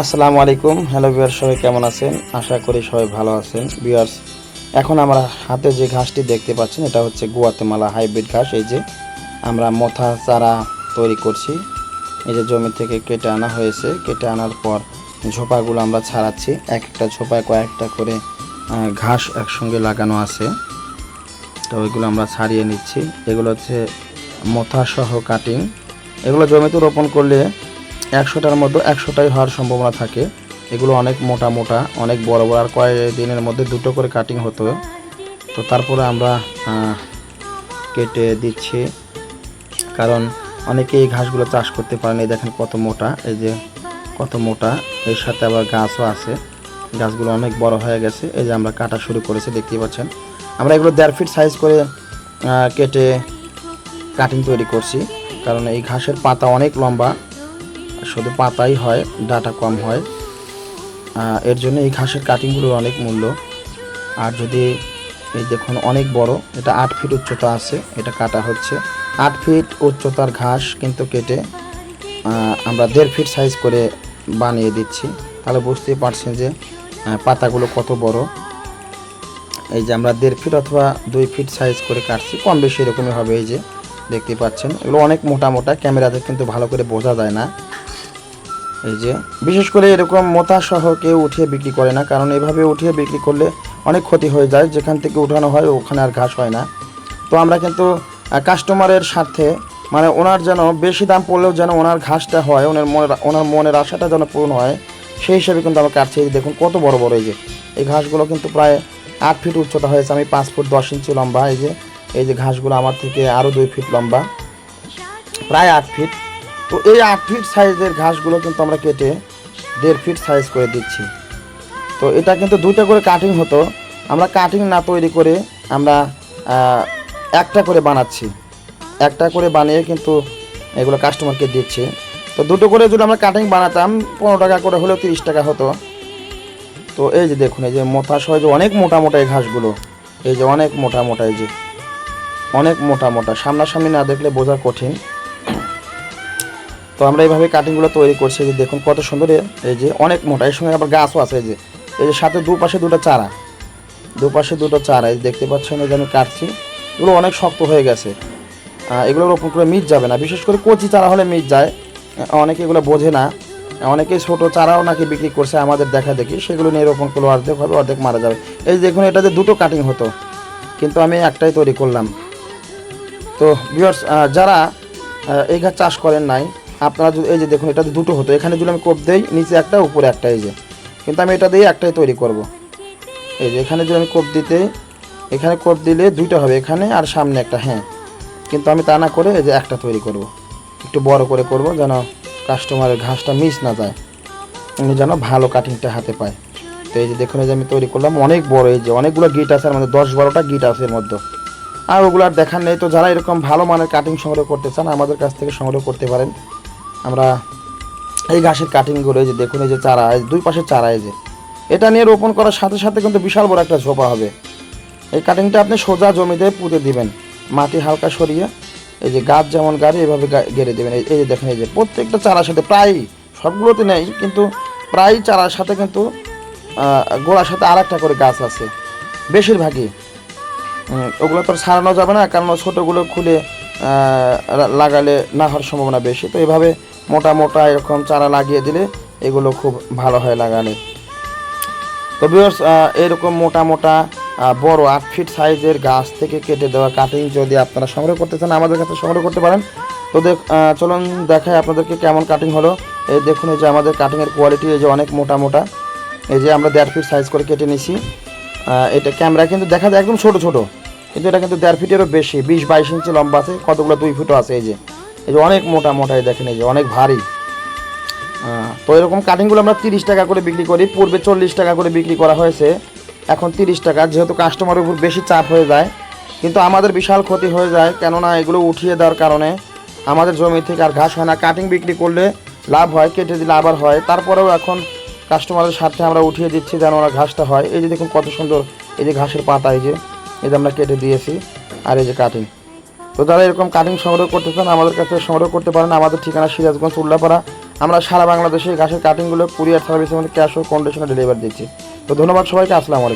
আসসালামু আলাইকুম। হ্যালো বিয়ার সবাই কেমন আছেন? আশা করি সবাই ভালো আছেন। বিয়ার্স এখন আমরা হাতে যে ঘাসটি দেখতে পাচ্ছেন, এটা হচ্ছে গুয়াতেমালা হাইব্রিড ঘাস। এই যে আমরা মথা চারা তৈরি করছি। এই যে জমি থেকে কেটে আনা হয়েছে। কেটে আনার পর ঝোপাগুলো আমরা ছাড়াচ্ছি। এক একটা ঝোপায় কয়েকটা করে ঘাস একসঙ্গে লাগানো আছে। তো ওইগুলো আমরা ছাড়িয়ে নিচ্ছি। এগুলো হচ্ছে মথা সহ কাটিং এগুলো জমিতে রোপণ করলে একশোটার মধ্যে একশোটাই হওয়ার সম্ভাবনা থাকে। এগুলো অনেক মোটা মোটা, অনেক বড় বড়। আর কয়েক দিনের মধ্যে দুটো করে কাটিং হতো। তো তারপরে আমরা কেটে দিচ্ছি। কারণ অনেকে এই ঘাসগুলো চাষ করতে পারেন। এই দেখেন কত মোটা, এই যে কত মোটা। এর সাথে আবার গাছও আছে। গাছগুলো অনেক বড় হয়ে গেছে। এই যে আমরা কাটা শুরু করেছি, দেখতেই পাচ্ছেন। আমরা এগুলো দেড় ফিট সাইজ করে কেটে কাটিং তৈরি করছি। কারণ এই ঘাসের পাতা অনেক লম্বা। শুধু পাতাই হয়, ডাটা কম হয়। এর জন্য এই ঘাসের কাটিংগুলোর অনেক মূল্য। আর যদি এই দেখুন অনেক বড়, এটা আট ফিট উচ্চতা আছে, এটা কাটা হচ্ছে। আট ফিট উচ্চতার ঘাস কিন্তু কেটে আমরা দেড় ফিট সাইজ করে বানিয়ে দিচ্ছি। তাহলে বুঝতেই পারছেন যে পাতাগুলো কত বড়। এই যে আমরা দেড় ফিট অথবা দুই ফিট সাইজ করে কাটছি, কম বেশি এরকমই হবে এই যে, দেখতে পাচ্ছেন। এগুলো অনেক মোটা মোটা, ক্যামেরাতে কিন্তু ভালো করে বোঝা যায় না। এই যে, বিশেষ করে এরকম মোতা সহ কেউ উঠিয়ে বিক্রি করে না, কারণ এভাবে উঠিয়ে বিক্রি করলে অনেক ক্ষতি হয়ে যায়, যেখান থেকে উঠানো হয় ওখানে আর ঘাস হয় না। তো আমরা কিন্তু কাস্টমারের স্বার্থে মানে ওনার যেন বেশি দাম পড়লেও যেন ওনার ঘাসটা হয়, ওনার মনের ওনার মনের আশাটা যেন পূরণ হয়, সেই হিসেবে কিন্তু আমরা কাটছি দেখুন কত বড় বড় এই যে, এই ঘাসগুলো কিন্তু প্রায় আট ফিট উচ্চতা হয়েছে, আমি পাঁচ ফুট দশ ইঞ্চি লম্বা, এই যে এই যে ঘাসগুলো আমার থেকে আরও দুই ফিট লম্বা, প্রায় আট ফিট। তো এই আট ফিট সাইজের ঘাসগুলো কিন্তু আমরা কেটে দেড় ফিট সাইজ করে দিচ্ছি। তো এটা কিন্তু দুইটা করে কাটিং হতো। আমরা কাটিং না তৈরি করে আমরা একটা করে বানাচ্ছি। একটা করে বানিয়ে কিন্তু এগুলো কাস্টমারকে দিচ্ছি। তো দুটো করে যদি আমরা কাটিং বানাতাম, পনেরো টাকা করে হলেও তিরিশ টাকা হতো। তো এই যে দেখুন, এই যে মোটা সহ যে অনেক মোটা মোটা এই ঘাসগুলো। এই যে অনেক মোটা মোটা, এই যে অনেক মোটা মোটা। সামনাসামনি না দেখলে বোঝা কঠিন। তো আমরা এইভাবে কাটিংগুলো তৈরি করছি। যে দেখুন কত সুন্দর এই যে অনেক মোটা। এর সঙ্গে আবার গাছও আছে এই যে। এই যে সাথে দুপাশে দুটো চারা। দুপাশে দুটো চারা। এই দেখতে পাচ্ছেন এই যে আমি কাটছি। এগুলো অনেক শক্ত হয়ে গেছে। এগুলো রোপণ করে মিট যাবে না। বিশেষ করে কচি চারা হলে মিট যায়। অনেকে এগুলো বোঝে না। অনেকে ছোট চারাও নাকি বিক্রি করছে আমাদের দেখা দেখি। সেগুলো নিয়ে রোপণ করলে অর্ধেক হবে, অর্ধেক মারা যাবে। এই যে দেখুন এটাতে দুটো কাটিং হতো। কিন্তু আমি একটাই তৈরি করলাম। তো ভিউয়ার্স যারা এই গাছ চাষ করেন নাই আপনারা এই যে দেখুন, এটা দুটো হতো। এখানে যদি আমি কোপ দেই, নিচে একটা, উপরে একটা, এই যে। কিন্তু আমি এটা দিয়ে একটাই তৈরি করব। এই যে, এখানে যদি আমি কোপ দিতে, এখানে কোপ দিলে দুইটা হবে, এখানে আর সামনে একটা হ্যাঁ। কিন্তু আমি তা না করে এই যে একটা তৈরি করব। একটু বড় করে করব যেন কাস্টমারের ঘাসটা মিস না যায়। উনি যেন ভালো কাটিংটা হাতে পায়। তো এই যে দেখুন, এই যে আমি তৈরি করলাম, অনেক বড় এই যে, অনেকগুলো গিট আছে মধ্যে দশ বারোটা গিট আছে এর মধ্যে। আর ওগুলো আর দেখার নেই, তো যারা এরকম ভালো মানের কাটিং সংগ্রহ করতে চান, আমাদের কাছ থেকে সংগ্রহ করতে পারেন। আমরা এই ঘাসের কাটিংগুলো এই যে দেখুন, এই যে চারা দুই পাশে চারা, এই যে। এটা নিয়ে রোপণ করার সাথে সাথে কিন্তু বিশাল বড় একটা ঝোপা হবে। এই কাটিংটা আপনি সোজা জমিতে পুঁতে দিবেন। মাটি হালকা সরিয়ে এই যে গাছ যেমন গাড়ি, এভাবে গেড়ে দেবেন। এই যে দেখেন, এই যে প্রত্যেকটা চারার সাথে প্রায় সবগুলোতে নেই, কিন্তু প্রায় চারার সাথে কিন্তু গোড়ার সাথে আর একটা করে গাছ আছে। বেশিরভাগই। ওগুলো তো ছাড়ানো যাবে না, কারণ ছোটোগুলো খুলে লাগালে না হওয়ার সম্ভাবনা বেশি। তো এভাবে মোটা মোটা এরকম চারা লাগিয়ে দিলে এগুলো খুব ভালো হয় লাগালে। তো ভিউয়ার্স এরকম মোটা মোটা বড় আট ফিট সাইজের গাছ থেকে কেটে দেওয়া কাটিং যদি আপনারা সংগ্রহ করতে চান, আমাদের কাছে সংগ্রহ করতে পারেন। তো দেখ চলুন দেখাই আপনাদেরকে কেমন কাটিং হলো। এই দেখুন এই যে আমাদের কাটিংয়ের কোয়ালিটি এই যে অনেক মোটা মোটা। এই যে আমরা দেড় ফিট সাইজ করে কেটে নিছি এটা ক্যামেরা কিন্তু দেখা যায় একদম ছোট ছোট। কিন্তু এটা কিন্তু দেড় ফিটেরও বেশি, বিশ বাইশ ইঞ্চি লম্বা আছে, কতগুলো দুই ফুটও আছে এই যে। এই যে অনেক মোটা মোটা এই দেখেন, এই যে অনেক ভারী। তো এরকম কাটিংগুলো আমরা তিরিশ টাকা করে বিক্রি করি, পূর্বে চল্লিশ টাকা করে বিক্রি করা হয়েছে, এখন তিরিশ টাকা, যেহেতু কাস্টমারের উপর বেশি চাপ হয়ে যায়। কিন্তু আমাদের বিশাল ক্ষতি হয়ে যায়, কেননা এগুলো উঠিয়ে দেওয়ার কারণে আমাদের জমি থেকে আর ঘাস হয় না। কাটিং বিক্রি করলে লাভ হয়, কেটে দিলে আবার হয়। তারপরেও এখন কাস্টমারের সাথে আমরা উঠিয়ে দিচ্ছি যেন ওরা ঘাসটা হয়। এই যে দেখুন কত সুন্দর, এই যে ঘাসের পাতা এই যে এই যে আমরা কেটে দিয়েছি, আর এই যে কাটিং তো যারা এরকম কাটিং সংগ্রহ করতে চান, আমাদের কাছে সংগ্রহ করতে পারেন। আমাদের ঠিকানা সিরাজগঞ্জ, উল্লাপাড়া। আমরা সারা বাংলাদেশে গাছের কাটিংগুলো কুরিয়ার সার্ভিসের মধ্যে ক্যাশ ও কন্ডিশনে ডেলিভারি দিচ্ছি। তো ধন্যবাদ সবাইকে, আসসালামু আলাইকুম।